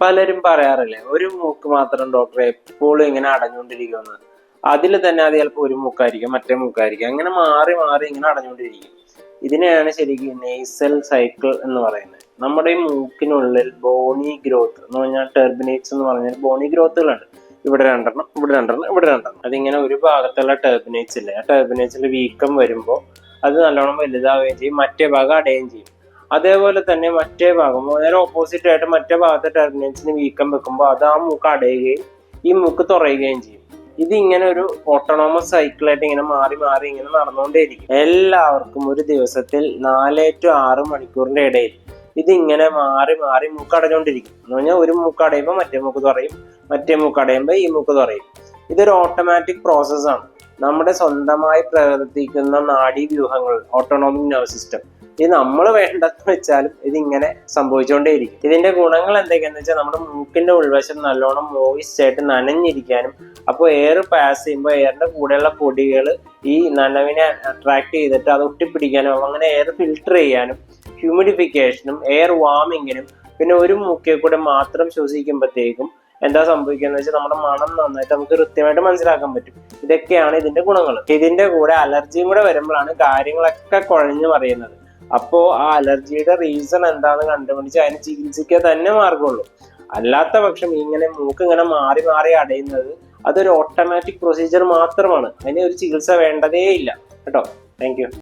പലരും പറയാറില്ലേ ഒരു മൂക്ക് മാത്രം ഡോക്ടറെ എപ്പോഴും ഇങ്ങനെ അടഞ്ഞുകൊണ്ടിരിക്കുമെന്ന്. അതിൽ തന്നെ അത് ചിലപ്പോൾ ഒരു മൂക്കായിരിക്കും മറ്റേ മൂക്കായിരിക്കും. അങ്ങനെ മാറി മാറി ഇങ്ങനെ അടഞ്ഞുകൊണ്ടിരിക്കും. ഇതിനെയാണ് ശരിക്കും നെയ്സൽ സൈക്കിൾ എന്ന് പറയുന്നത്. നമ്മുടെ ഈ മൂക്കിനുള്ളിൽ ബോണി ഗ്രോത്ത് എന്ന് പറഞ്ഞാൽ ടെർബിനേറ്റ്സ് എന്ന് പറഞ്ഞാൽ ബോണി ഗ്രോത്തുകളുണ്ട് ഇവിടെ രണ്ടെണ്ണം ഇവിടെ രണ്ടെണ്ണം ഇവിടെ രണ്ടെണ്ണം. അതിങ്ങനെ ഒരു ഭാഗത്തുള്ള ടെർബിനേറ്റ്സ് ഇല്ലേ ആ ടെർബിനേറ്റ്സിൽ വീക്കം വരുമ്പോൾ അത് നല്ലോണം വലുതാവുകയും ചെയ്യും മറ്റേ ഭാഗം അടയുകയും ചെയ്യും. അതേപോലെ തന്നെ മറ്റേ ഭാഗം നേരെ ഓപ്പോസിറ്റ് ആയിട്ട് മറ്റേ ഭാഗത്തെ ടെർമിനൽസിന് വീക്കം വെക്കുമ്പോൾ അത് ആ മൂക്ക് അടയുകയും ഈ മൂക്ക് തുറയുകയും ചെയ്യും. ഇത് ഇങ്ങനെ ഒരു ഓട്ടോണോമസ് സൈക്കിളായിട്ട് ഇങ്ങനെ മാറി മാറി ഇങ്ങനെ നടന്നുകൊണ്ടേയിരിക്കും. എല്ലാവർക്കും ഒരു ദിവസത്തിൽ നാല് ടു ആറ് മണിക്കൂറിന്റെ ഇടയിൽ ഇതിങ്ങനെ മാറി മാറി മൂക്ക് അടഞ്ഞുകൊണ്ടിരിക്കും. എന്ന് പറഞ്ഞാൽ ഒരു മൂക്ക് അടയുമ്പോൾ മറ്റേ മൂക്ക് തുറയും മറ്റേ മൂക്ക് അടയുമ്പോൾ ഈ മൂക്ക് തുറയും. ഇതൊരു ഓട്ടോമാറ്റിക് പ്രോസസ്സാണ് നമ്മുടെ സ്വന്തമായി പ്രവർത്തിക്കുന്ന നാഡീവ്യൂഹങ്ങൾ ഓട്ടോണോമിക് നെർവ് സിസ്റ്റം ഇത് നമ്മൾ വേണ്ടെന്ന് വെച്ചാലും ഇതിങ്ങനെ സംഭവിച്ചുകൊണ്ടേയിരിക്കും. ഇതിന്റെ ഗുണങ്ങൾ എന്തൊക്കെയാന്ന് വെച്ചാൽ നമ്മുടെ മൂക്കിന്റെ ഉൾവശം നല്ലോണം മോയിസ്റ്റ് ആയിട്ട് നനഞ്ഞിരിക്കാനും അപ്പോൾ എയർ പാസ് ചെയ്യുമ്പോൾ എയറിന്റെ കൂടെയുള്ള പൊടികൾ ഈ നനവിനെ അട്രാക്ട് ചെയ്തിട്ട് അത് ഒട്ടിപ്പിടിക്കാനും അങ്ങനെ എയർ ഫിൽട്ടർ ചെയ്യാനും ഹ്യൂമിഡിഫിക്കേഷനും എയർ വാമിങ്ങിനും പിന്നെ ഒരു മൂക്കിൽ കൂടെ മാത്രം ശ്വസിക്കുമ്പോഴത്തേക്കും എന്താ സംഭവിക്കുന്നത് വെച്ചാൽ നമ്മുടെ മണം നന്നായിട്ട് നമുക്ക് കൃത്യമായിട്ട് മനസ്സിലാക്കാൻ പറ്റും. ഇതൊക്കെയാണ് ഇതിന്റെ ഗുണങ്ങൾ. ഇതിന്റെ കൂടെ അലർജിയും കൂടെ വരുമ്പോഴാണ് കാര്യങ്ങളൊക്കെ കുഴഞ്ഞു പറയുന്നത്. അപ്പോ ആ അലർജിയുടെ റീസൺ എന്താന്ന് കണ്ടുപിടിച്ച് അതിന് ചികിത്സിക്കാൻ തന്നെ മാർഗമുള്ളൂ. അല്ലാത്ത പക്ഷം ഇങ്ങനെ മൂക്ക് ഇങ്ങനെ മാറി മാറി അടയുന്നത് അതൊരു ഓട്ടോമാറ്റിക് പ്രൊസീജിയർ മാത്രമാണ്. അതിന് ഒരു ചികിത്സ വേണ്ടതേ ഇല്ല കേട്ടോ താങ്ക്